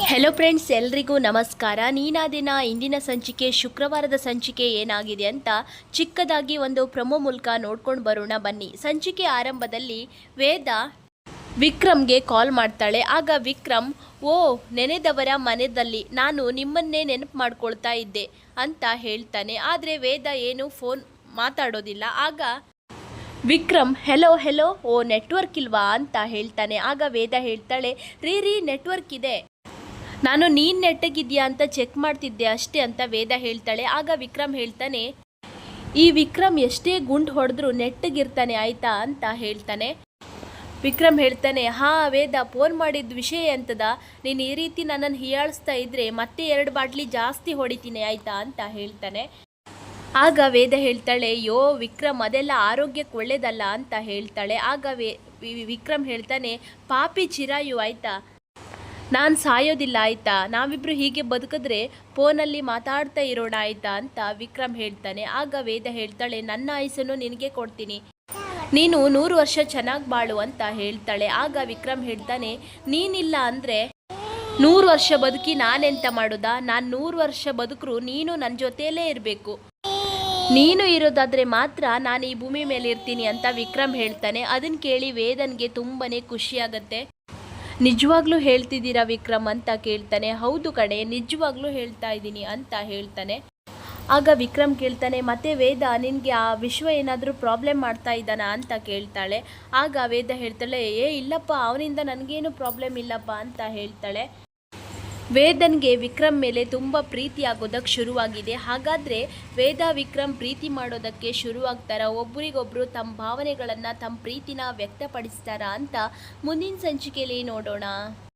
Hello friends ಎಲ್ರಿಗೂ ನಮಸ್ಕಾರ. ನೀನಾ ದಿನ ಇಂದಿನ ಸಂಚಿಕೆ, ಶುಕ್ರವಾರದ ಸಂಚಿಕೆ ಏನಾಗಿದೆ ಅಂತ ಚಿಕ್ಕದಾಗಿ ಒಂದು ಪ್ರಮೋ ಮೂಲಕ ನೋಡ್ಕೊಂಡು ಬರೋಣ ಬನ್ನಿ. ಸಂಚಿಕೆ ಆರಂಭದಲ್ಲಿ ವೇದ ವಿಕ್ರಮ್ಗೆ ಕಾಲ್ ಮಾಡ್ತಾಳೆ. ಆಗ ವಿಕ್ರಮ್, ಓ, ನೆನೆದವರ ಮನೆಯಲ್ಲಿ ನಾನು ನಿಮ್ಮನ್ನೇ ನೆನಪು ಮಾಡ್ಕೊಳ್ತಾ ಇದ್ದೆ ಅಂತ ಹೇಳ್ತಾನೆ. ಆದರೆ ವೇದ ಏನು ಫೋನ್ ಮಾತಾಡೋದಿಲ್ಲ. ಆಗ ವಿಕ್ರಮ್ ಹೆಲೋ ಹೆಲೋ ಓ ನೆಟ್ವರ್ಕ್ ಇಲ್ವಾ? ಅಂತ ಹೇಳ್ತಾನೆ. ಆಗ ವೇದ ಹೇಳ್ತಾಳೆ, ರೀ ರೀ ನೆಟ್ವರ್ಕ್ ಇದೆ. ನಾನು ನೀನು ನೆಟ್ಟಗಿದ್ಯಾ ಅಂತ ಚೆಕ್ ಮಾಡ್ತಿದ್ದೆ ಅಷ್ಟೇ ಅಂತ ವೇದ ಹೇಳ್ತಾಳೆ. ಆಗ ವಿಕ್ರಮ್ ಹೇಳ್ತಾನೆ, ಈ ವಿಕ್ರಮ್ ಎಷ್ಟೇ ಗುಂಡು ಹೊಡೆದ್ರು ನೆಟ್ಟಗಿರ್ತಾನೆ ಆಯ್ತಾ ಅಂತ ಹೇಳ್ತಾನೆ. ವಿಕ್ರಮ್ ಹೇಳ್ತಾನೆ, ಹಾ ವೇದ, ಫೋನ್ ಮಾಡಿದ ವಿಷಯ ಎಂತದ? ನೀನು ಈ ರೀತಿ ನನ್ನನ್ನು ಹೀಯಾಳಿಸ್ತಾ ಇದ್ರೆ ಮತ್ತೆ ಎರಡು ಬಾಟ್ಲಿ ಜಾಸ್ತಿ ಹೊಡಿತೀನಿ ಆಯ್ತಾ ಅಂತ ಹೇಳ್ತಾನೆ. ಆಗ ವೇದ ಹೇಳ್ತಾಳೆ, ಯೋ ವಿಕ್ರಮ್, ಅದೆಲ್ಲ ಆರೋಗ್ಯಕ್ಕೆ ಒಳ್ಳೇದಲ್ಲ ಅಂತ ಹೇಳ್ತಾಳೆ. ಆಗ ವಿ- ವಿಕ್ರಮ್ ಹೇಳ್ತಾನೆ, ಪಾಪಿ ಚಿರಾಯು ಆಯ್ತಾ? ನಾನು ಸಾಯೋದಿಲ್ಲ ಆಯ್ತಾ? ನಾವಿಬ್ಬರು ಹೀಗೆ ಬದುಕಿದ್ರೆ ಫೋನಲ್ಲಿ ಮಾತಾಡ್ತಾ ಇರೋಣ ಆಯ್ತಾ ಅಂತ ವಿಕ್ರಮ್ ಹೇಳ್ತಾನೆ. ಆಗ ವೇದ ಹೇಳ್ತಾಳೆ, ನನ್ನ ಆಯಸ್ಸನ್ನು ನಿನಗೆ ಕೊಡ್ತೀನಿ. ನೀನು ನೂರು ವರ್ಷ ಚೆನ್ನಾಗಿ ಬಾಳು ಅಂತ ಹೇಳ್ತಾಳೆ. ಆಗ ವಿಕ್ರಮ್ ಹೇಳ್ತಾನೆ, ನೀನಿಲ್ಲ ಅಂದರೆ ನೂರು ವರ್ಷ ಬದುಕಿ ನಾನೆಂತ ಮಾಡೋದಾ? ನಾನು ನೂರು ವರ್ಷ ಬದುಕರು, ನೀನು ನನ್ನ ಜೊತೆಯಲ್ಲೇ ಇರಬೇಕು. ನೀನು ಇರೋದಾದರೆ ಮಾತ್ರ ನಾನು ಈ ಭೂಮಿ ಮೇಲೆ ಇರ್ತೀನಿ ಅಂತ ವಿಕ್ರಮ್ ಹೇಳ್ತಾನೆ. ಅದನ್ನು ಕೇಳಿ ವೇದನ್ಗೆ ತುಂಬಾನೇ ಖುಷಿಯಾಗತ್ತೆ. ನಿಜವಾಗ್ಲೂ ಹೇಳ್ತಿದ್ದೀರಾ ವಿಕ್ರಮ್ ಅಂತ ಕೇಳ್ತಾನೆ. ಹೌದು ಕಡೆ ನಿಜವಾಗ್ಲೂ ಹೇಳ್ತಾ ಇದ್ದೀನಿ ಅಂತ ಹೇಳ್ತಾನೆ. ಆಗ ವಿಕ್ರಮ್ ಕೇಳ್ತಾನೆ, ಮತ್ತೆ ವೇದ, ನಿನಗೆ ಆ ವಿಶ್ವ ಏನಾದರೂ ಪ್ರಾಬ್ಲಮ್ ಮಾಡ್ತಾ ಇದ್ದಾನಾ ಅಂತ ಕೇಳ್ತಾಳೆ. ಆಗ ವೇದ ಹೇಳ್ತಾಳೆ, ಏ, ಇಲ್ಲಪ್ಪ, ಅವನಿಂದ ನನಗೇನು ಪ್ರಾಬ್ಲಮ್ ಇಲ್ಲಪ್ಪ ಅಂತ ಹೇಳ್ತಾಳೆ. ವೇದನ್ಗೆ ವಿಕ್ರಮ್ ಮೇಲೆ ತುಂಬ ಪ್ರೀತಿ ಆಗೋದಕ್ಕೆ ಶುರುವಾಗಿದೆ. ಹಾಗಾದರೆ ವೇದ ವಿಕ್ರಮ್ ಪ್ರೀತಿ ಮಾಡೋದಕ್ಕೆ ಶುರುವಾಗ್ತಾರ? ಒಬ್ಬರಿಗೊಬ್ಬರು ತಮ್ಮ ಭಾವನೆಗಳನ್ನು, ತಮ್ಮ ಪ್ರೀತಿನ ವ್ಯಕ್ತಪಡಿಸ್ತಾರಾ ಅಂತ ಮುಂದಿನ ಸಂಚಿಕೆಯಲ್ಲಿ ನೋಡೋಣ.